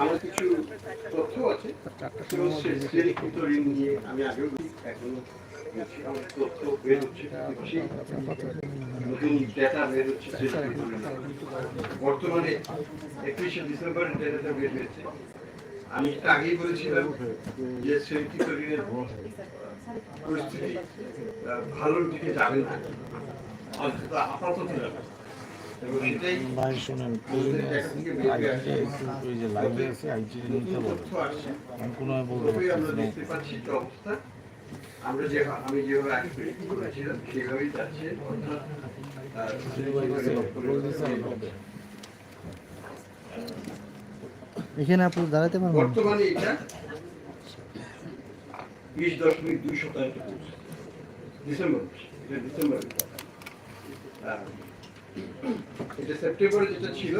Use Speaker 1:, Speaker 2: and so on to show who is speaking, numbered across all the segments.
Speaker 1: আমার কিছু তথ্য আছে। ঋণ নিয়ে আমি আগেও তথ্য নতুন ডেটা। বর্তমানে একত্রিশে ডিসেম্বরের ডেটাটা বের হয়েছে। আমি এটা আগেই বলেছিলাম যে শ্রেণীকৃত ঋণের পরিস্থিতি ভালোর দিকে যাবে না। অন্তত আপাতত যাবে
Speaker 2: ভাই শুনেন
Speaker 1: আমাদের ডেটা থেকে বের হয়ে আসছে।
Speaker 2: আইটি একটু ওই যে লাইভে আছে আইটি নিতে
Speaker 3: এখানে আপনি দাঁড়াতে পারবেন
Speaker 1: বর্তমানে এটা বিশ দশমিক দুই শতাংশ ডিসেম্বর ডিসেম্বর এটা সেপ্টেম্বরে যেটা ছিল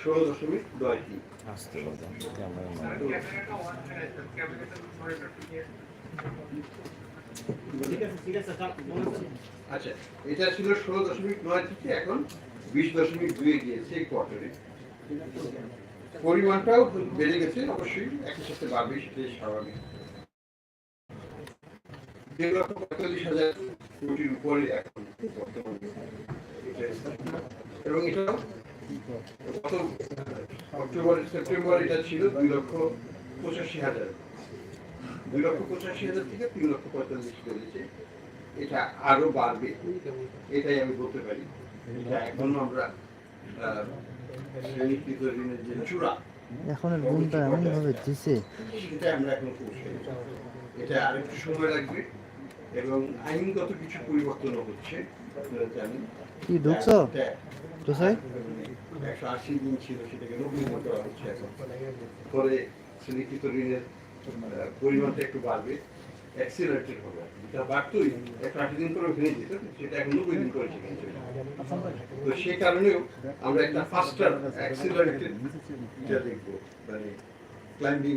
Speaker 1: ষোলো দশমিক নয় তিন।
Speaker 2: আসতে কথা ক্যামেরা
Speaker 1: আচ্ছা এটা ছিল ষোলো দশমিক নয় থেকে এখন বিশ দশমিক দুয়ে গিয়েছে এই কোয়ার্টারে পরিমাণটাও বেড়ে গেছে অবশ্যই একই সাথে বাড়বে সেটাই স্বাভাবিক। দেড় লক্ষ পঁয়তাল্লিশ হাজার কোটির উপরে এখন বর্তমানে। এবং এটাও গত অক্টোবর সেপ্টেম্বর এটা ছিল দুই লক্ষ পঁচাশি হাজার। দুই লক্ষ পঁচাশি হাজার থেকে তিন লক্ষ পঁয়তাল্লিশ বেড়েছে। এটা আরও বাড়বে এটাই আমি বলতে পারি। এটা এখনও আমরা আহ, শ্রেণীকৃত ঋণের যে চূড়া
Speaker 3: এখন গুণটা এমন ভাবে দিছে।
Speaker 1: সেটা আমরা এখন এটা আরেকটু সময় লাগবে। এবং আইনগত কিছু পরিবর্তন হচ্ছে আপনারা জানেন।
Speaker 3: কি ঢুকছো ঢুকছাই
Speaker 1: একশো আশি দিন ছিল সেটাকে নব্বই করা হচ্ছে এখন। ফলে শ্রেণীকৃত ঋণের পরিমাণটা একটু বাড়বে অ্যাক্সিলারেটেড হবে এটা বাড়তোই একশো আশি দিন করে ভেঙে যেত সেটা এখন নব্বই দিন করে তো সেই কারণেও আমরা একটা ফাস্টার অ্যাক্সিলারেটেড দেখব মানে ক্লাইম্বিং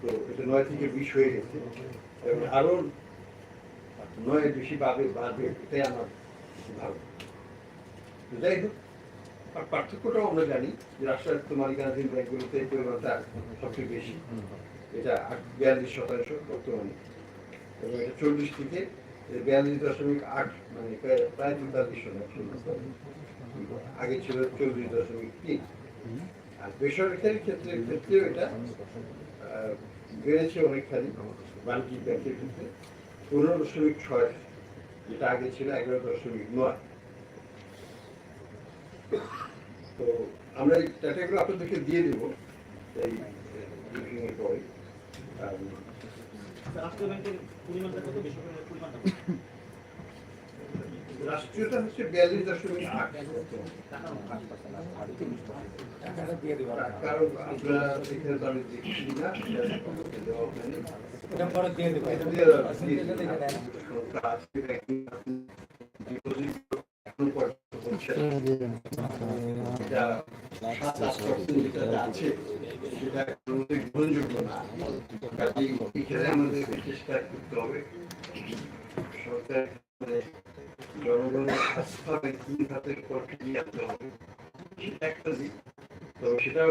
Speaker 1: তো এটা নয় থেকে বিশ হয়ে গেছে। এবং আরও নয় বেশি বাড়বে বাড়বে, এটাই আমার তো যাই হোক, আর পার্থক্যটাও আমরা জানি যে রাষ্ট্রায়ত্ত মালিকানাধীন ব্যাংকগুলোতে পরিমাণটা সবচেয়ে বেশি। এটা বিয়াল্লিশ শতাংশ বর্তমানে। এবং এটা চল্লিশ থেকে বিয়াল্লিশ দশমিক আট মানে প্রায় তেতাল্লিশ শতাংশ। আগে ছিল চল্লিশ দশমিক তিন। আর বেসরকারি ক্ষেত্রে ক্ষেত্রেও এটা বেড়েছে অনেকখানি বাণিজ্যিক ব্যাংকের ক্ষেত্রে। পনেরো দশমিক ছয় যেটা আগে ছিল এগারো দশমিক নয়। তো আমরা এই ডাটাগুলো আপনাদেরকে দিয়ে দেবো এই ব্রিফিং এর পরে? রাষ্ট্রীয়টা হচ্ছে বিয়াল্লিশ দশমিক আট। কারণ আমরা এখানে না এটা। এটা দিয়ে আছে সেটা গ্রহণযোগ্য না। কাজেই এখানে আমাদেরকে চেষ্টা করতে হবে। সরকার মানে জনগণের খাতের আনতে হবে সেটা একটা দিক তবে সেটাও শুধুমাত্র সেটা তো হবে না যদি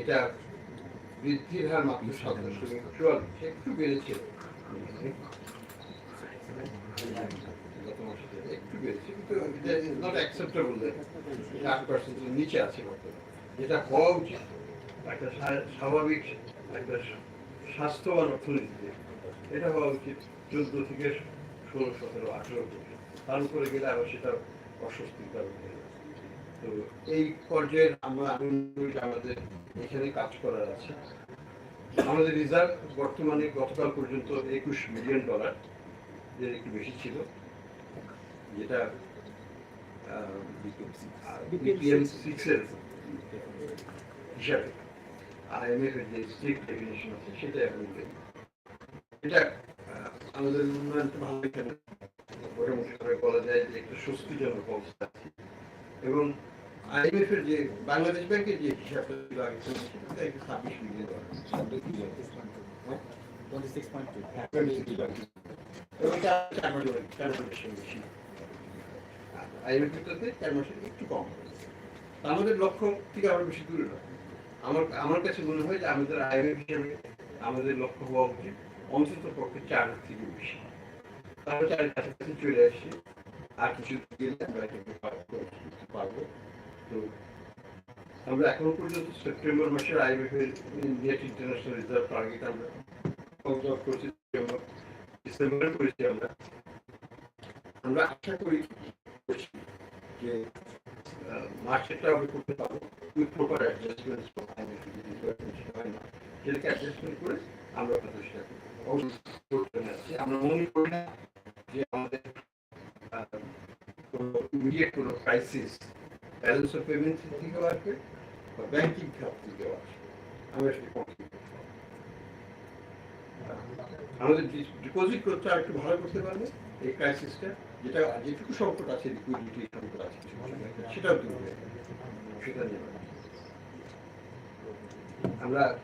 Speaker 1: এটা বৃদ্ধির হার মাত্র সাত একটু বেড়েছে একটু বেড়েছে কিন্তু নট অ্যাকসেপ্টেবল আট পার্সেন্টের নিচে আছে বর্তমানে যেটা হওয়া উচিত। একটা স্বা- স্বাভাবিক একটা স্বাস্থ্যবান অর্থনীতিতে এটা হওয়া উচিত চোদ্দ থেকে ষোলো সতেরো আঠেরো কোটি তার উপরে গেলে আবার সেটা অস্বস্তির কারণ হয়ে তো এই পর্যায়ে আমরা আনন্দ আমাদের এখানে কাজ করার আছে। আমাদের রিজার্ভ বর্তমানে গতকাল পর্যন্ত একুশ মিলিয়ন ডলার এর একটু বেশি ছিল যেটা বিপিএম সিক্স এর হিসাবে। এর যে স্ট্রিক্ট ডেফিনেশন আছে সেটা এখন এটা আমাদের উন্নয়ন তো ভালো মোটামুটি করে বলা যায় যে একটু স্বস্তিজনক অবস্থা আছে। এবং আইএমএফ এর যে বাংলাদেশ ব্যাংকের যে হিসাবটা ছিল আগে সেটা একটু ছাব্বিশ মিলিয়ন ডলার। আইএমএফ একটু কম। আমাদের লক্ষ্য থেকে আরও বেশি দূরে নয় আমার আমার কাছে মনে হয় যে আমাদের আইএমএফ হিসেবে আমাদের লক্ষ্য হওয়া উচিত, অন্তত পক্ষে চার থেকে বেশি। তাহলে চারের কাছাকাছি চলে আসি, আর কিছু গেলে আমরা এটাকে পার পারব তো আমরা এখনও পর্যন্ত সেপ্টেম্বর মাসের আইএমএফ এর নেট ইন্টারন্যাশনাল রিজার্ভ টার্গেট আমরা করছি ডিসেম্বরে করেছি আমরা। আমরা আশা করি যে মার্কেটটা আমরা করতে পারব। উইথ প্রপার অ্যাডজাস্টমেন্টস যেটাকে অ্যাডজাস্টমেন্ট করে আমরা প্রতিষ্ঠা করতে যাচ্ছি আমরা মনে করি না যে আমাদের ইমিডিয়েট কোনো ক্রাইসিস ব্যালেন্স অফ পেমেন্ট থেকেও আসবে বা ব্যাংকিং খাত থেকেও আসবে। আমরা সেটা। আমাদের ডিপোজিট করতে আর একটু ভালো করতে পারবে এই ক্রাইসিসটা যেটা যেটুকু সংকট আছে লিকুইডিটি সংকট আছে, সেটাও দূর হয়ে সেটা নিয়ে আমরা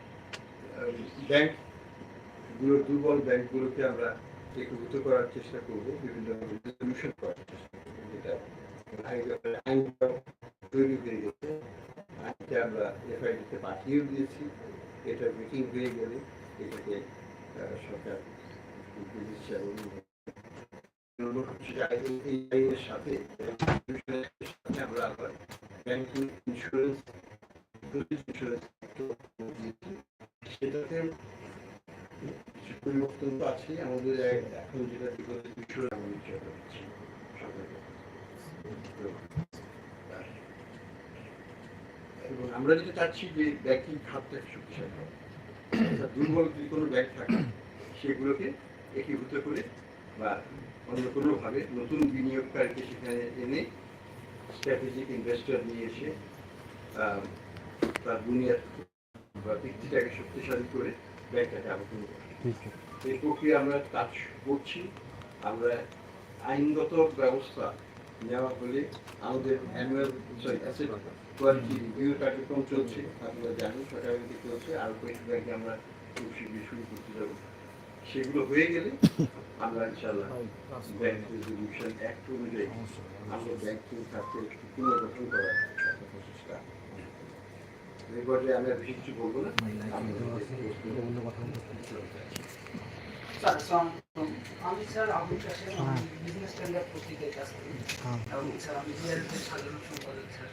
Speaker 1: ব্যাংকগুলো, দুর্বল ব্যাংকগুলোকে আমরা একীভূত করার চেষ্টা করব, বিভিন্ন রেজলিউশন করার চেষ্টা করব, যেটা আইন- তৈরি হয়ে গেছে। আজকে আমরা এফআইডিতে পাঠিয়েও দিয়েছি। এটা মিটিং হয়ে গেলে এটাকে সরকার হচ্ছে আমরা আমাদের এখন যেটা করছি এবং আমরা যেটা চাচ্ছি যে ব্যাংকিং খাতটা শক্তিশালী হবে। দুর্বল যদি কোনো ব্যাংক থাকে, সেগুলোকে একীভূত করে বা অন্য কোনোভাবে নতুন বিনিয়োগকারীকে সেখানে এনে স্ট্র্যাটেজিক ইনভেস্টর নিয়ে এসে তার বুনিয়াদ বা ভিত্তিটাকে শক্তিশালী করে ব্যাংকটাকে আবেদন করে। এই প্রক্রিয়া আমরা কাজ করছি। আমরা আইনগত ব্যবস্থা নেওয়া হলে আমাদের annual sorry asset quality review কার্যক্রম চলছে। আপনারা জানেন সরকারের দিকে চলছে। আর কয়েকটি ব্যাংকে আমরা খুব শীঘ্রই শুরু করতে যাব। সেগুলো হয়ে গেলে আমরা ইনশাল্লাহ ব্যাংক রেজলিউশন অ্যাক্ট অনুযায়ী আমরা ব্যাংকিং খাতে পুনর্গঠন করার প্রচেষ্টা এই পর্যায়ে আমি আর কিছু বলব না।
Speaker 4: আমি স্যার আবুল কাশেম আমি বিজনেস স্ট্যান্ডার্ড পত্রিকায় কাজ করি।
Speaker 3: হ্যাঁ।
Speaker 4: এবং স্যার আমি সাধারণ সম্পাদক স্যার।